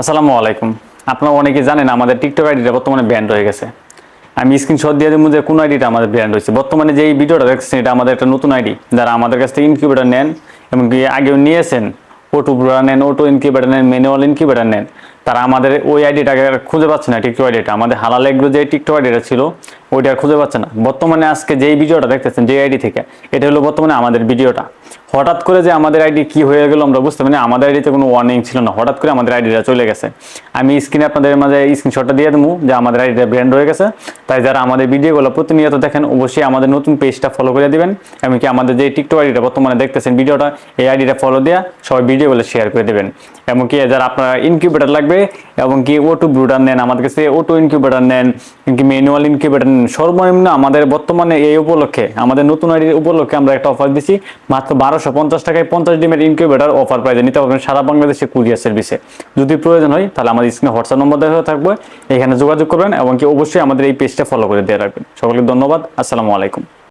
আসসালামু আলাইকুম। আপনারা অনেকে জানেন আমাদের টিকটক আইডিটা বর্তমানে ব্যান্ড হয়ে গেছে। আমি স্ক্রিনশট দিয়ে দেবো যে কোন আইডিটা আমাদের ব্যান্ড হয়েছে। বর্তমানে যে ভিডিওটা দেখছেন এটা আমাদের একটা নতুন আইডি। যারা আমাদের কাছ থেকে ইনকিউবেটার নেন এবং আগেও নিয়েছেন ওটু ব্রা নেন ওটো ইনকিউবেটার নেন ম্যানুয়াল ইনকিউবেটার নেন, তারা আমাদের ওই আইডিটাকে খুঁজে পাচ্ছে না টিকটক আইডিটা। আমাদের হালাল এগুলো যে টিকটক আইডিটা ছিল ওইটা আর খুঁজে পাচ্ছে না। বর্তমানে আজকে যেই ভিডিওটা দেখতেছেন যে আইডি থেকে, এটা হলো বর্তমানে আমাদের ভিডিওটা। হঠাৎ করে যে আমাদের আইডি কি হয়ে গেল আমরা বুঝতে পারি আমাদের আইডিতে কোনো ওয়ার্নিং ছিল না। হঠাৎ করে আমাদের আইডিটা চলে গেছে। আমি স্ক্রিনে আপনাদের মাঝে স্ক্রিনশটটা দিয়ে দেবো যে আমাদের আইডিটা ব্র্যান্ড হয়ে গেছে। তাই যারা আমাদের ভিডিওগুলো প্রতিনিয়ত দেখেন, অবশ্যই আমাদের নতুন পেজটা ফলো করে দিবেন। এমনকি আমাদের যে টিকটক আইডিটা বর্তমানে দেখতেছেন ভিডিওটা, এই আইডিটা ফলো দেওয়া সবাই ভিডিওগুলো শেয়ার করে দেবেন। এমনকি যারা আপনারা ইনকিউবেটার লাগবে, এবং কি ওটু ব্রুডার নেন, আমাদের কাছে ওটু ইনকিউবেটার নেন, এমনকি ম্যানুয়াল ইনকিউবেটার সর্বনিম্ন আমাদের বর্তমানে এই উপলক্ষে, আমাদের নতুন আইডির উপলক্ষে আমরা একটা অফার দিচ্ছি মাত্র বারোশো পঞ্চাশ টাকায় পঞ্চাশ ডিমের ইনকিউবেটার অফার প্রাইজে নিতে পারবেন সারা বাংলাদেশে কুরিয়ার সার্ভিসে যদি প্রয়োজন হয়, তাহলে আমাদের স্ক্রিনে হোয়াটসঅ্যাপ নম্বর দেওয়া থাকবে। এখানে যোগাযোগ করবেন এবং কি অবশ্যই আমাদের এই পেজটা ফলো করে দিয়ে রাখবেন। সকলকে ধন্যবাদ। আসসালামু আলাইকুম।